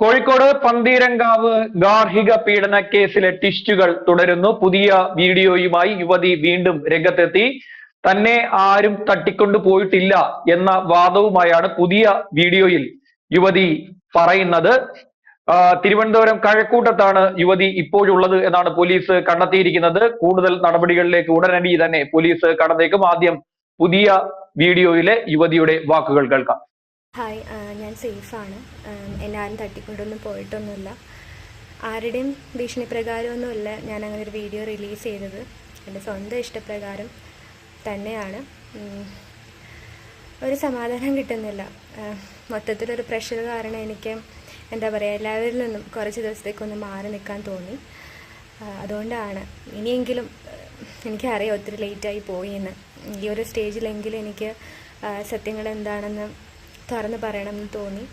കോഴിക്കോട് പന്തീരങ്കാവ് ഗാർഹിക പീഡന കേസിലെ ടിസ്റ്റുകൾ തുടരുന്നു. പുതിയ വീഡിയോയുമായി യുവതി വീണ്ടും രംഗത്തെത്തി. തന്നെ ആരും തട്ടിക്കൊണ്ടു പോയിട്ടില്ല എന്ന വാദവുമായാണ് പുതിയ വീഡിയോയിൽ യുവതി പറയുന്നത്. തിരുവനന്തപുരം കഴക്കൂട്ടത്താണ് യുവതി ഇപ്പോഴുള്ളത് എന്നാണ് പോലീസ് കണ്ടെത്തിയിരിക്കുന്നത്. കൂടുതൽ നടപടികളിലേക്ക് ഉടനടി തന്നെ പോലീസ് കടന്നേക്കും. ആദ്യം പുതിയ വീഡിയോയിലെ യുവതിയുടെ വാക്കുകൾ കേൾക്കാം. ഹായ് സേഫാണ് എന്നെ ആരും തട്ടിക്കൊണ്ടൊന്നും പോയിട്ടൊന്നുമില്ല. ആരുടെയും ഭീഷണി പ്രകാരമൊന്നുമില്ല ഞാൻ അങ്ങനെ ഒരു വീഡിയോ റിലീസ് ചെയ്തത്. എന്റെ സ്വന്തം ഇഷ്ടപ്രകാരം തന്നെയാണ്. ഒരു സമാധാനം കിട്ടുന്നില്ല. മൊത്തത്തിലൊരു പ്രഷർ കാരണം എനിക്ക് എന്താ പറയുക എല്ലാവരിൽ നിന്നും കുറച്ച് ദിവസത്തേക്കൊന്ന് മാറി നിൽക്കാൻ തോന്നി. അതുകൊണ്ടാണ്. ഇനിയെങ്കിലും എനിക്കറിയാം ഒത്തിരി ലേറ്റായി പോയി എന്ന്. ഈ ഒരു സ്റ്റേജിലെങ്കിലും എനിക്ക് സത്യങ്ങൾ എന്താണെന്ന് തുറന്ന് പറയണമെന്ന് തോന്നി.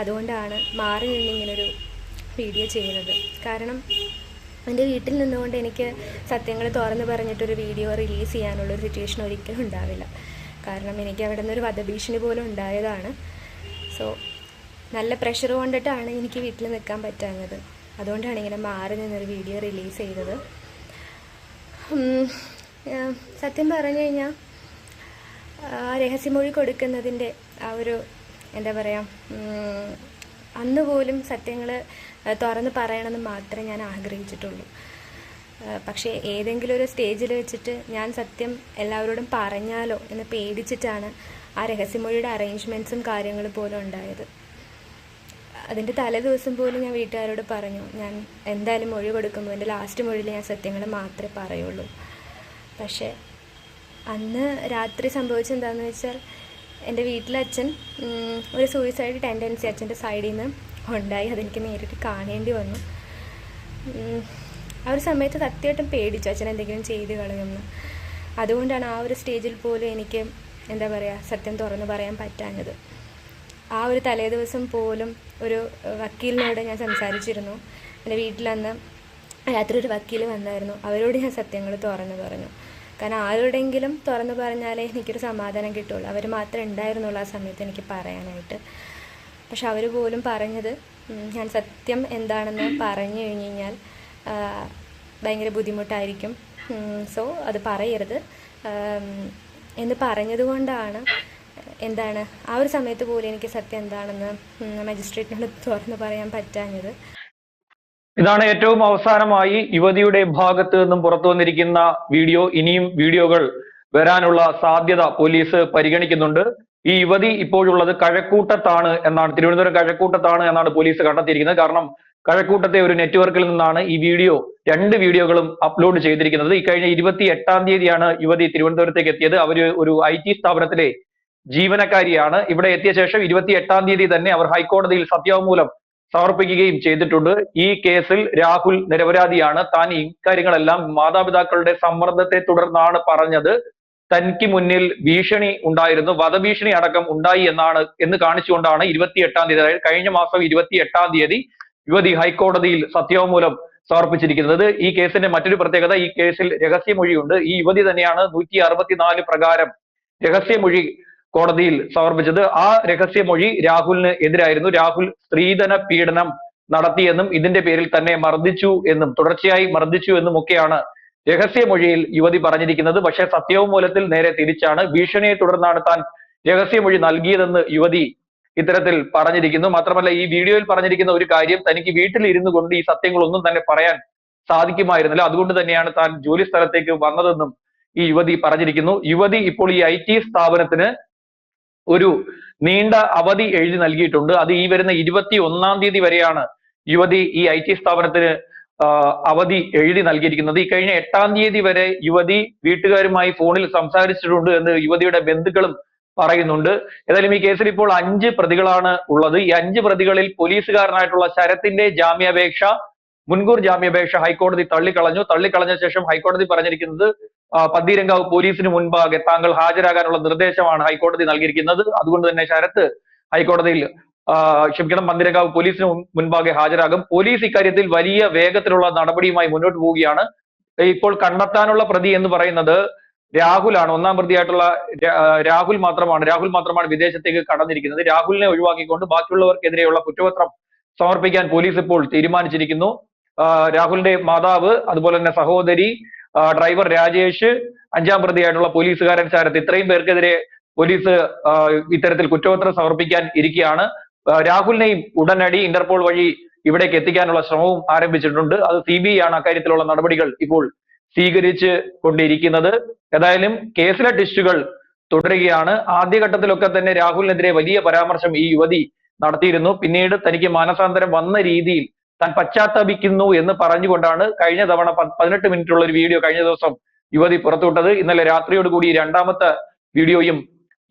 അതുകൊണ്ടാണ് മാറി നിന്ന് ഇങ്ങനൊരു വീഡിയോ ചെയ്യുന്നത്. കാരണം എന്റെ വീട്ടിൽ നിന്നുകൊണ്ട് എനിക്ക് സത്യങ്ങൾ തുറന്ന് പറഞ്ഞിട്ടൊരു വീഡിയോ റിലീസ് ചെയ്യാനുള്ളൊരു സിറ്റുവേഷൻ ഒരിക്കലും ഉണ്ടാവില്ല. കാരണം എനിക്ക് അവിടെ നിന്നൊരു വധഭീഷണി പോലും ഉണ്ടായതാണ്. സോ നല്ല പ്രഷർ കൊണ്ടിട്ടാണ് എനിക്ക് വീട്ടിൽ നിൽക്കാൻ പറ്റാഞ്ഞത്. അതുകൊണ്ടാണ് ഇങ്ങനെ മാറി നിന്നൊരു വീഡിയോ റിലീസ് ചെയ്തത്. സത്യം പറഞ്ഞു കഴിഞ്ഞാൽ രഹസ്യമൊഴി കൊടുക്കുന്നതിന്റെ ആ ഒരു എന്താ പറയുക അന്ന് പോലും സത്യങ്ങൾ തുറന്ന് പറയണമെന്ന് മാത്രമേ ഞാൻ ആഗ്രഹിച്ചിട്ടുള്ളൂ. പക്ഷേ ഏതെങ്കിലും ഒരു സ്റ്റേജിൽ വെച്ചിട്ട് ഞാൻ സത്യം എല്ലാവരോടും പറഞ്ഞാലോ എന്ന് പേടിച്ചിട്ടാണ് ആ രഹസ്യമൊഴിയുടെ അറേഞ്ച്മെന്റ്സും കാര്യങ്ങളും പോലും ഉണ്ടായത്. അതിന്റെ തലേ ദിവസം പോലും ഞാൻ വീട്ടുകാരോട് പറഞ്ഞു ഞാൻ എന്തായാലും മൊഴി കൊടുക്കുമ്പോൾ എന്റെ ലാസ്റ്റ് മൊഴിയിൽ ഞാൻ സത്യങ്ങൾ മാത്രമേ പറയുള്ളൂ. പക്ഷേ അന്ന് രാത്രി സംഭവിച്ചെന്താണെന്ന് വെച്ചാൽ എന്റെ വീട്ടിലെ അച്ഛൻ ഒരു സൂയിസൈഡ് ടെൻഡൻസി അച്ഛന്റെ സൈഡിൽ നിന്ന് ഉണ്ടായി. അതെനിക്ക് നേരിട്ട് കാണേണ്ടി വന്നു. ആ ഒരു സമയത്ത് സത്യമായിട്ടും പേടിച്ചു അച്ഛൻ എന്തെങ്കിലും ചെയ്ത് കളയുമെന്ന്. അതുകൊണ്ടാണ് ആ ഒരു സ്റ്റേജിൽ പോലും എനിക്ക് എന്താ പറയുക സത്യം തുറന്നു പറയാൻ പറ്റാഞ്ഞത്. ആ ഒരു തലേ ദിവസം പോലും ഒരു വക്കീലിനോട് ഞാൻ സംസാരിച്ചിരുന്നു. എന്റെ വീട്ടിലന്ന് രാത്രി ഒരു വക്കീൽ വന്നായിരുന്നു. അവരോട് ഞാൻ സത്യങ്ങൾ തുറന്നു പറഞ്ഞു. കാരണം ആരോടെങ്കിലും തുറന്നു പറഞ്ഞാലേ എനിക്കൊരു സമാധാനം കിട്ടുള്ളൂ. അവർ മാത്രമേ ഉണ്ടായിരുന്നുള്ളൂ ആ സമയത്ത് എനിക്ക് പറയാനായിട്ട്. പക്ഷെ അവർ പോലും പറഞ്ഞത് ഞാൻ സത്യം എന്താണെന്ന് പറഞ്ഞു കഴിഞ്ഞ് കഴിഞ്ഞാൽ ഭയങ്കര ബുദ്ധിമുട്ടായിരിക്കും. സോ അത് പറയരുത്. എന്ന് പറഞ്ഞതുകൊണ്ടാണ് എന്താണ് ആ ഒരു സമയത്ത് പോലും എനിക്ക് സത്യം എന്താണെന്ന് മജിസ്ട്രേറ്റിനോട് തുറന്ന് പറയാൻ പറ്റാഞ്ഞത്. ഇതാണ് ഏറ്റവും അവസാനമായി യുവതിയുടെ ഭാഗത്ത് നിന്നും പുറത്തു വന്നിരിക്കുന്ന വീഡിയോ. ഇനിയും വീഡിയോകൾ വരാനുള്ള സാധ്യത പോലീസ് പരിഗണിക്കുന്നുണ്ട്. ഈ യുവതി ഇപ്പോഴുള്ളത് കഴക്കൂട്ടത്താണ് എന്നാണ് തിരുവനന്തപുരം കഴക്കൂട്ടത്താണ് എന്നാണ് പോലീസ് കണ്ടെത്തിയിരിക്കുന്നത്. കാരണം കഴക്കൂട്ടത്തെ ഒരു നെറ്റ്വർക്കിൽ നിന്നാണ് ഈ വീഡിയോ രണ്ട് വീഡിയോകളും അപ്ലോഡ് ചെയ്തിരിക്കുന്നത്. ഇക്കഴിഞ്ഞ ഇരുപത്തി എട്ടാം തീയതിയാണ് യുവതി തിരുവനന്തപുരത്തേക്ക് എത്തിയത്. അവർ ഒരു ഐ ടി സ്ഥാപനത്തിലെ ജീവനക്കാരിയാണ്. ഇവിടെ എത്തിയ ശേഷം ഇരുപത്തി എട്ടാം തീയതി തന്നെ അവർ ഹൈക്കോടതിയിൽ സത്യവാങ്മൂലം സമർപ്പിക്കുകയും ചെയ്തിട്ടുണ്ട്. ഈ കേസിൽ രാഹുൽ നിരപരാധിയാണ്. താൻ ഇക്കാര്യങ്ങളെല്ലാം മാതാപിതാക്കളുടെ സമ്മർദ്ദത്തെ തുടർന്നാണ് പറഞ്ഞത്. തനിക്ക് മുന്നിൽ ഭീഷണി ഉണ്ടായിരുന്നു. വധഭീഷണി അടക്കം ഉണ്ടായി എന്നാണ് എന്ന് കാണിച്ചുകൊണ്ടാണ് ഇരുപത്തി എട്ടാം തീയതി അതായത് കഴിഞ്ഞ മാസം ഇരുപത്തി എട്ടാം തീയതി യുവതി ഹൈക്കോടതിയിൽ സത്യവാങ്മൂലം സമർപ്പിച്ചിരിക്കുന്നത്. ഈ കേസിന്റെ മറ്റൊരു പ്രത്യേകത ഈ കേസിൽ രഹസ്യമൊഴിയുണ്ട്. ഈ യുവതി തന്നെയാണ് നൂറ്റി അറുപത്തിനാല് പ്രകാരം രഹസ്യമൊഴി കോടതിയിൽ സമർപ്പിച്ചത്. ആ രഹസ്യമൊഴി രാഹുലിന് എതിരായിരുന്നു. രാഹുൽ സ്ത്രീധന പീഡനം നടത്തിയെന്നും ഇതിന്റെ പേരിൽ തന്നെ മർദ്ദിച്ചു എന്നും തുടർച്ചയായി മർദ്ദിച്ചു എന്നും ഒക്കെയാണ് രഹസ്യമൊഴിയിൽ യുവതി പറഞ്ഞിരിക്കുന്നത്. പക്ഷെ സത്യവും മൂലത്തിൽ നേരെ തിരിച്ചാണ്. ഭീഷണിയെ തുടർന്നാണ് താൻ രഹസ്യമൊഴി നൽകിയതെന്ന് യുവതി ഇത്തരത്തിൽ പറഞ്ഞിരിക്കുന്നു. മാത്രമല്ല ഈ വീഡിയോയിൽ പറഞ്ഞിരിക്കുന്ന ഒരു കാര്യം തനിക്ക് വീട്ടിൽ ഇരുന്നു കൊണ്ട് ഈ സത്യങ്ങളൊന്നും തന്നെ പറയാൻ സാധിക്കുമായിരുന്നില്ല. അതുകൊണ്ട് തന്നെയാണ് താൻ ജോലി സ്ഥലത്തേക്ക് വന്നതെന്നും ഈ യുവതി പറഞ്ഞിരിക്കുന്നു. യുവതി ഇപ്പോൾ ഈ ഐ സ്ഥാപനത്തിന് ഒരു നീണ്ട അവധി എഴുതി നൽകിയിട്ടുണ്ട്. അത് ഈ വരുന്ന ഇരുപത്തി ഒന്നാം തീയതി വരെയാണ് യുവതി ഈ ഐ ടി സ്ഥാപനത്തിന് അവധി എഴുതി നൽകിയിരിക്കുന്നത്. ഈ കഴിഞ്ഞ എട്ടാം തീയതി വരെ യുവതി വീട്ടുകാരുമായി ഫോണിൽ സംസാരിച്ചിട്ടുണ്ട് എന്ന് യുവതിയുടെ ബന്ധുക്കളും പറയുന്നുണ്ട്. ഏതായാലും ഈ കേസിൽ ഇപ്പോൾ അഞ്ച് പ്രതികളാണ് ഉള്ളത്. ഈ അഞ്ച് പ്രതികളിൽ പോലീസുകാരനായിട്ടുള്ള ശരത്തിന്റെ ജാമ്യാപേക്ഷ മുൻകൂർ ജാമ്യാപേക്ഷ ഹൈക്കോടതി തള്ളിക്കളഞ്ഞു. തള്ളിക്കളഞ്ഞ ശേഷം ഹൈക്കോടതി പറഞ്ഞിരിക്കുന്നത് പന്തീരങ്കാവ് പോലീസിന് മുൻപാകെ താങ്കൾ ഹാജരാകാനുള്ള നിർദ്ദേശമാണ് ഹൈക്കോടതി നൽകിയിരിക്കുന്നത്. അതുകൊണ്ട് തന്നെ ശരത്ത് ഹൈക്കോടതിയിൽ ക്ഷമിക്കണം പന്തീരങ്കാവ് പോലീസിന് മുൻ- മുൻപാകെ ഹാജരാകും. പോലീസ് ഇക്കാര്യത്തിൽ വലിയ വേഗത്തിലുള്ള നടപടിയുമായി മുന്നോട്ട് പോവുകയാണ്. ഇപ്പോൾ കണ്ടെത്താനുള്ള പ്രതി എന്ന് പറയുന്നത് രാഹുലാണ്. ഒന്നാം പ്രതിയായിട്ടുള്ള രാഹുൽ മാത്രമാണ്. രാഹുൽ മാത്രമാണ് വിദേശത്തേക്ക് കടന്നിരിക്കുന്നത്. രാഹുലിനെ ഒഴിവാക്കിക്കൊണ്ട് ബാക്കിയുള്ളവർക്കെതിരെയുള്ള കുറ്റപത്രം സമർപ്പിക്കാൻ പോലീസ് ഇപ്പോൾ തീരുമാനിച്ചിരിക്കുന്നു. രാഹുലിന്റെ മാതാവ് അതുപോലെ തന്നെ സഹോദരി ഡ്രൈവർ രാജേഷ് അഞ്ചാം പ്രതിയായിട്ടുള്ള പോലീസുകാരൻ ശരത് ഇത്രയും പേർക്കെതിരെ പോലീസ് ഇത്തരത്തിൽ കുറ്റപത്രം സമർപ്പിക്കാൻ ഇരിക്കുകയാണ്. രാഹുലിനെയും ഉടനടി ഇന്റർപോൾ വഴി ഇവിടേക്ക് എത്തിക്കാനുള്ള ശ്രമവും ആരംഭിച്ചിട്ടുണ്ട്. അത് സി ബി ഐ ആണ് അക്കാര്യത്തിലുള്ള നടപടികൾ ഇപ്പോൾ സ്വീകരിച്ച് കൊണ്ടിരിക്കുന്നത്. ഏതായാലും കേസിലെ ടിസ്റ്റുകൾ തുടരുകയാണ്. ആദ്യഘട്ടത്തിലൊക്കെ തന്നെ രാഹുലിനെതിരെ വലിയ പരാമർശം ഈ യുവതി നടത്തിയിരുന്നു. പിന്നീട് തനിക്ക് മാനസാന്തരം വന്ന രീതിയിൽ താൻ പശ്ചാത്തപിക്കുന്നു എന്ന് പറഞ്ഞുകൊണ്ടാണ് കഴിഞ്ഞ തവണ പതിനെട്ട് മിനിറ്റ് ഉള്ള ഒരു വീഡിയോ കഴിഞ്ഞ ദിവസം യുവതി പുറത്തുവിട്ടത്. ഇന്നലെ രാത്രിയോട് കൂടി രണ്ടാമത്തെ വീഡിയോയും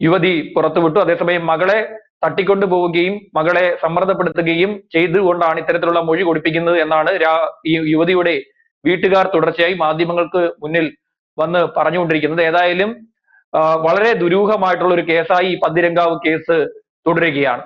യുവതി പുറത്തുവിട്ടു. അതേസമയം മകളെ തട്ടിക്കൊണ്ടു പോവുകയും മകളെ സമ്മർദ്ദപ്പെടുത്തുകയും ചെയ്തുകൊണ്ടാണ് ഇത്തരത്തിലുള്ള മൊഴി കൊടുപ്പിക്കുന്നത് എന്നാണ് ഈ യുവതിയുടെ വീട്ടുകാർ തുടർച്ചയായി മാധ്യമങ്ങൾക്ക് മുന്നിൽ വന്ന് പറഞ്ഞുകൊണ്ടിരിക്കുന്നത്. ഏതായാലും വളരെ ദുരൂഹമായിട്ടുള്ള ഒരു കേസായി ഈ പന്തിരങ്കാവ് കേസ് തുടരുകയാണ്.